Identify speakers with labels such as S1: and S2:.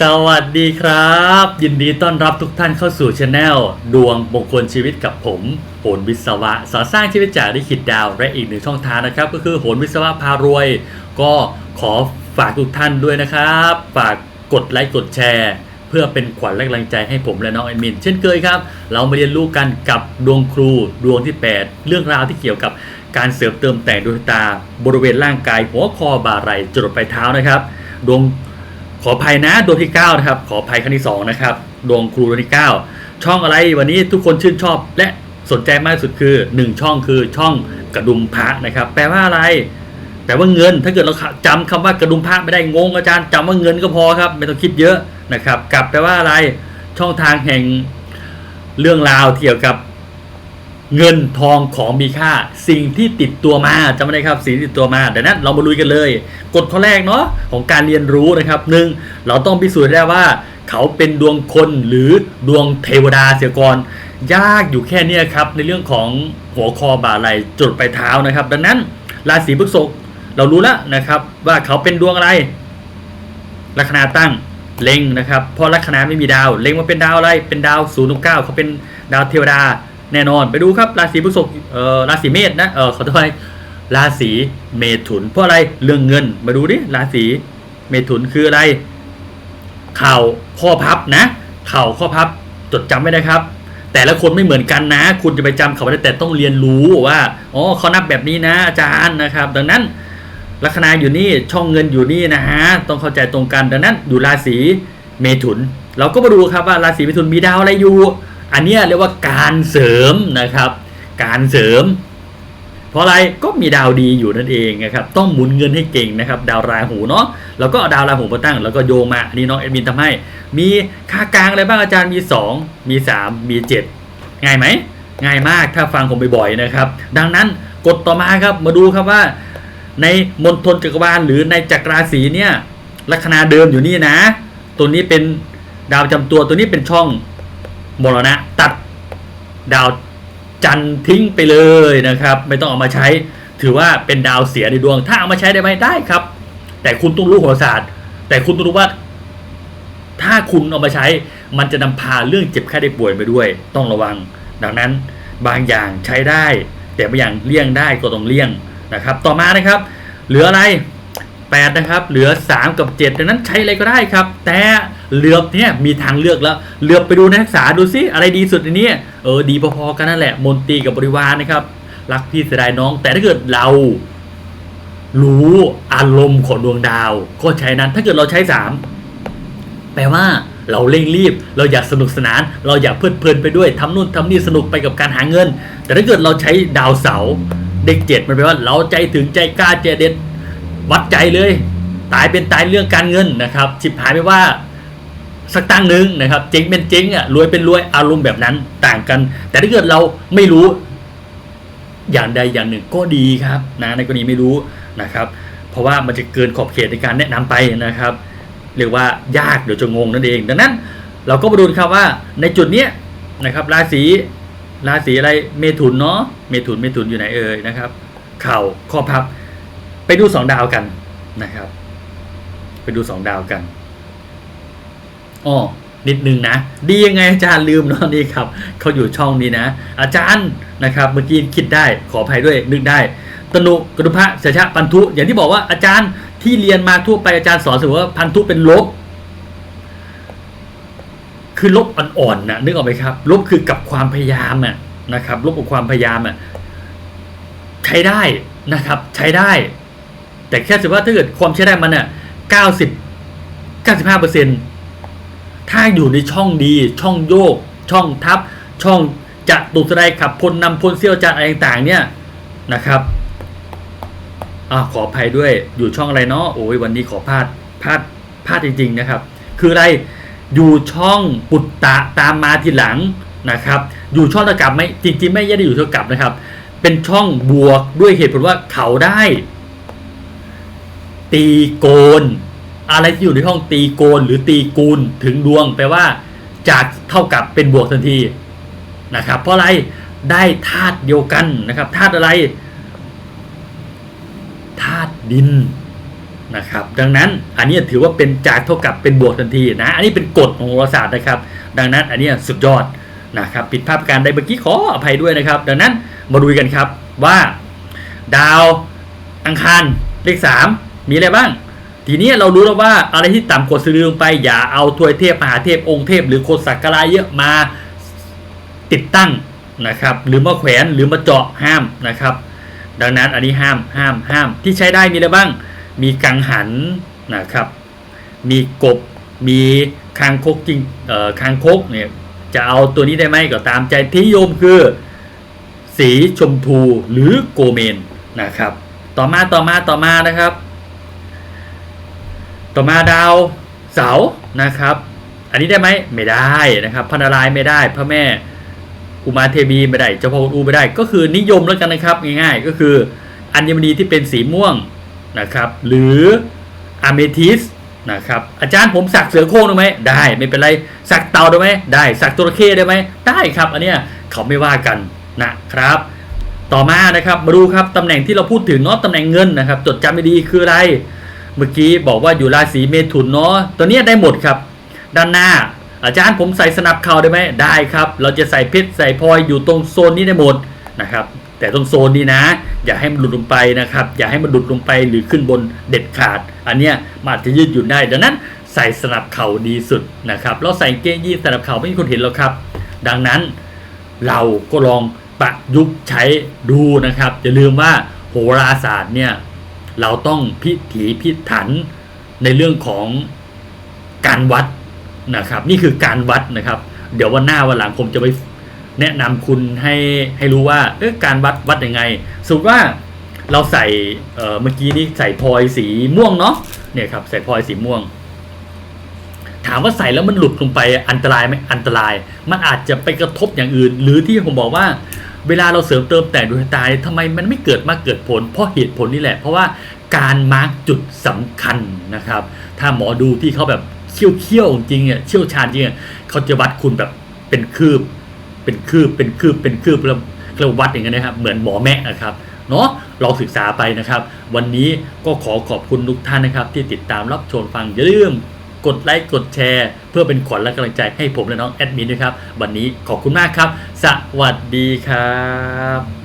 S1: สวัสดีครับ ยินดีต้อนรับทุกท่านเข้าสู่ช anel ดวงมงคลชีวิตกับผมโหนวิศวะสอสร้างชีวิตจากลิขิตดาว และอีกหนึ่งช่องทางนะครับ ก็คือโหนวิศวะพารวย ก็ขอฝากทุกท่านด้วยนะครับ ฝากกดไลค์กดแชร์ เพื่อเป็นขวัญและกำลังใจให้ผมและน้องแอดมิน เช่นเคยครับ เรามาเรียนรู้กันกับดวงครูดวงที่ 8 เรื่องราวที่เกี่ยวกับการเสริมเติมแต่งดวงตา บริเวณร่างกายหัวคอบ่าไหล่จรดปลายเท้านะครับ ดวง ขออภัยนะดวงที่ 9 นะครับ ขออภัยครั้งที่ 2 นะครับดวงครูดวงที่ 9 ช่องอะไรวันนี้ทุกคนชื่นชอบ และสนใจมากที่สุดคือ 1 ช่องคือช่องกระดุมพระนะครับ แปลว่าอะไร แปลว่าเงินถ้าเกิดเราจำคำว่ากระดุมพระไม่ได้งงอาจารย์จำว่าเงินก็พอครับ ไม่ต้องคิดเยอะนะครับกลับแปลว่าอะไรช่องทางแห่งเรื่องราวเกี่ยวกับ เงินทองของมีค่า สิ่งที่ติดตัวมาจำไม่ได้ครับสิ่งที่ติดตัวมาเดังนั้นเรามาลุยกันเลยกฎข้อแรกเนาะของการเรียนรู้นะครับหนึ่งเราต้องพิสูจน์ได้ว่าเขาเป็นดวงคนหรือดวงเทวดาเสียก่อนยากอยู่แค่นี้ครับในเรื่องของหัวคอบ่าไหลจุดไปลายเท้านะครับ ดังนั้นราศีพฤษภเรารู้แล้วนะครับ ว่าเขาเป็นดวงอะไรลัคนาตั้งเล็งนะครับเพราะลัคนาไม่มีดาว เล็งมาเป็นดาวอะไรเป็นดาวศูนย์ถึงเก้าเขาเป็นดาวเทวดา แน่นอนไปดูครับราศีพฤษภเอ่อราศีเมษนะเออขอโทษราศีเมถุน เพราะอะไรเรื่องเงินมาดูดิราศีเมถุนคืออะไรเข่าข้อพับนะเข่าข้อพับจดจำไว้นะครับ แต่ละคนไม่เหมือนกันนะ คุณจะไปจำเขาไม่ได้แต่ต้องเรียนรู้ว่าอ๋อเขานับแบบนี้นะอาจารย์นะครับ ดังนั้นลัคนาอยู่นี่ช่องเงินอยู่นี่นะฮะต้องเข้าใจตรงกันดังนั้นอยู่ราศีเมถุน เราก็มาดูครับว่าราศีเมถุนมีดาวอะไรอยู่ อันนี้เรียกว่าการเสริมนะครับ การเสริม เพราะอะไรก็มีดาวดีอยู่นั่นเองนะครับ ต้องหมุนเงินให้เก่งนะครับ ดาวราหูเนาะแล้วก็เอาดาวราหูมาตั้ง แล้วก็โยงมาอันนี้น้องเอ็ดมินทำให้ มีค่ากลางอะไรบ้างอาจารย์มี 2 มี 3 มี 7 ง่ายไหมง่ายมากถ้าฟังผมบ่อยๆนะครับ ดังนั้นกดต่อมาครับมาดูครับว่า ในมณฑลจักรวาลหรือในจักรราศีเนี่ยลัคนาเดิมอยู่นี่นะ ตัวนี้เป็นดาวประจำตัวตัวนี้เป็นช่อง มรณะตัดดาวจันทร์ทิ้งไปเลยนะครับ ไม่ต้องเอามาใช้ ถือว่าเป็นดาวเสียในดวง ถ้าเอามาใช้ได้ไหมได้ครับ แต่คุณต้องรู้โหราศาสตร์ แต่คุณต้องรู้ว่า ถ้าคุณเอามาใช้ มันจะนำพาเรื่องเจ็บไข้ได้ป่วยไปด้วย ต้องระวัง ดังนั้นบางอย่างใช้ได้ แต่บางอย่างเลี่ยงได้ก็ต้องเลี่ยงนะครับ ต่อมานะครับ เหลืออะไร 8 นะครับ เหลือ 3 กับ 7 ดังนั้นใช้อะไรก็ได้ครับ แต่เหลือบเนี่ยมีทางเลือกแล้วเหลือบไปดูนักศึกษาดูซิอะไรดีสุดในนี้เออดีพอๆกันนั่นแหละมนตรีกับบริวารนะครับ รักพี่เสียดายน้อง แต่ถ้าเกิดเรารู้อารมณ์ของดวงดาว ก็ใช้นั้น ถ้าเกิดเราใช้ 3 แปลว่าเราเร่งรีบ เราอยากสนุกสนาน เราอยากเพลิดเพลินไปด้วยทำนู่นทำนี่สนุกไปกับการหาเงิน แต่ถ้าเกิดเราใช้ดาวเสาร์เด็กเจ็ดมันแปลว่าเราใจถึงใจกล้าใจเด็ด วัดใจเลย ตายเป็นตายเรื่องการเงินนะครับฉิบหายไม่ว่าสักตั้งหนึ่งนะครับเจ๊งเป็นเจ๊งอะรวยเป็นรวยอารมณ์แบบนั้นต่างกัน แต่ถ้าเกิดเราไม่รู้อย่างใดอย่างหนึ่งก็ดีครับนะในกรณีไม่รู้นะครับ เพราะว่ามันจะเกินขอบเขตในการแนะนำไปนะครับ เรียกว่ายากเดี๋ยวจะงงนั่นเอง ดังนั้นเราก็มาดูครับว่าในจุดเนี้ยนะครับราศีราศีอะไรเมถุนเนาะเมถุนเมถุนอยู่ไหนเอ่ยนะครับ เข่าข้อพับ ไปดูสองดาวกันนะครับ ไปดูสองดาวกันอ๋อนิดนึงนะ ดียังไงอาจารย์ลืมเนาะนี่ครับเขาอยู่ช่องนี้นะ อาจารย์นะครับ เมื่อกี้คิดได้ขออภัยด้วยนึกได้ ตนุกรุพะเสชะพันธุ อย่างที่บอกว่าอาจารย์ที่เรียนมาทั่วไปอาจารย์สอนเสมอว่าพันธุเป็นลบ คือลบอ่อนๆนะนึกออกไหมครับ ลบคือกับความพยายามอะนะครับ ลบกับความพยายามอะใช้ได้นะครับ ใช้ได้ แต่แค่ถือว่าถ้าเกิดความใช้ได้มันอะเก้าสิบเก้าสิบห้าเปอร์เซ็นต์ถ้าอยู่ในช่องดี ช่องโยก ช่องทับ ช่องจะตุกสไลด์ขับพลนำพลเซี่ยวจานอะไรต่างๆ เนี่ยนะครับอ่าขออภัยด้วยอยู่ช่องอะไรเนาะโอ้ยวันนี้ขอพลาดพลาดพลาดจริง ๆ นะครับ คืออะไรอยู่ช่องปุตตะตามมาทีหลังนะครับ อยู่ช่องตะกับไหมจริงๆ ไม่ได้อยู่ตะกลับนะครับ เป็นช่องบวกด้วยเหตุผลว่าเขาได้ ตีโกน อะไรที่อยู่ในห้องตีโกนหรือตีกูลถึงดวงแปลว่า จากเท่ากับเป็นบวกทันทีนะครับ เพราะอะไรได้ธาตุเดียวกันนะครับธาตุอะไรธาตุดินนะครับ ดังนั้นอันนี้ถือว่าเป็นจากเท่ากับเป็นบวกทันทีนะ อันนี้เป็นกฎของโหราศาสตร์นะครับ ดังนั้นอันนี้สุดยอดนะครับผิดพลาดประการใดเมื่อกี้ขออภัยด้วยนะครับ ดังนั้นมาดูกันครับว่า ดาวอังคารเลขสา มีอะไรบ้าง ทีนี้เรารู้แล้วว่าอะไรที่ต่ำกว่าสะดือลงไป อย่าเอาทวยเทพมหาเทพองค์เทพ หรือโคสักการเยอะมาติดตั้งนะครับ หรือมาแขวนหรือมาเจาะห้ามนะครับ ดังนั้นอันนี้ห้ามห้ามห้ามที่ใช้ได้มีอะไรบ้าง มีกังหันนะครับ มีกบมีคางคกจริงเอ่อคางคกเนี่ยจะเอาตัวนี้ได้ไหมก็ตามใจที่นิยมคือสีชมพูหรือโกเมนนะครับ ต่อมาต่อมาต่อมานะครับ ต่อมาดาวเสาร์นะครับ อันนี้ได้ไหมไม่ได้นะครับพระนารายไม่ได้พระแม่อุมาเทวีไม่ได้เจ้าพ่ออูไม่ได้ ก็คือนิยมแล้วกันนะครับง่ายๆ ก็คืออัญมณีที่เป็นสีม่วงนะครับ หรืออะเมทิสนะครับอาจารย์ผมสักเสือโคร่งได้ไหมได้ไม่เป็นไรสักเต่าได้ไหมได้สักจระเข้ได้ไหมได้ครับ อันเนี้ยเขาไม่ว่ากันนะครับ ต่อมานะครับมาดูครับตำแหน่งที่เราพูดถึงเนาะตำแหน่งเงินนะครับ จดจำไม่ดีคืออะไร เมื่อกี้บอกว่าอยู่ราศีเมถุนเนาะตัวนี้ได้หมดครับ ด้านหน้า อาจารย์ผมใส่สนับเข่าได้ไหมได้ครับ เราจะใส่เพชรใส่พลอยอยู่ตรงโซนนี้ได้หมดนะครับ แต่ตรงโซนนี้นะ อย่าให้มันหลุดลงไปนะครับ อย่าให้มันหลุดลงไปหรือขึ้นบนเด็ดขาด อันเนี้ยมันอาจจะยืดหยุ่นได้ดังนั้นใส่สนับเข่าดีสุดนะครับเราใส่เกงยีนสนับเข่าไม่มีคนเห็นหรอกครับ ดังนั้นเราก็ลองประยุกต์ใช้ดูนะครับอย่าลืมว่าโหราศาสตร์เนี่ย เราต้องพิถีพิถันในเรื่องของการวัดนะครับ นี่คือการวัดนะครับ เดี๋ยววันหน้าวันหลังผมจะไปแนะนำคุณให้ให้รู้ว่าเออการวัดวัดยังไง สมมติว่าเราใส่เเมื่อกี้นี้ใส่พลอยสีม่วงเนาะเนี่ยครับใส่พลอยสีม่วง ถามว่าใส่แล้วมันหลุดลงไปอันตรายไหมอันตราย มันอาจจะไปกระทบอย่างอื่น หรือที่ผมบอกว่า เวลาเราเสริมเติมแต่งดวงชะตายทำไมมันไม่เกิดมาเกิดผล เพราะเหตุผลนี่แหละ เพราะว่าการมาร์กจุดสำคัญนะครับ ถ้าหมอดูที่เขาแบบเชี่ยวเขี้ยวๆจริงๆอะเชี่ยวชาญจริงอะเขาจะวัดคุณแบบเป็นคืบ เป็นคืบเป็นคืบเป็นคืบแล้วเราวัดอย่างนั้นนะครับ เหมือนหมอแม่นะครับเนาะลองศึกษาไปนะครับ วันนี้ก็ขอขอบคุณทุกท่านนะครับ ที่ติดตามรับชมฟังอย่าลืม กดไลค์กดแชร์ เพื่อเป็นขวัญและกำลังใจให้ผมและน้องแอดมินด้วยครับ วันนี้ขอบคุณมากครับ สวัสดีครับ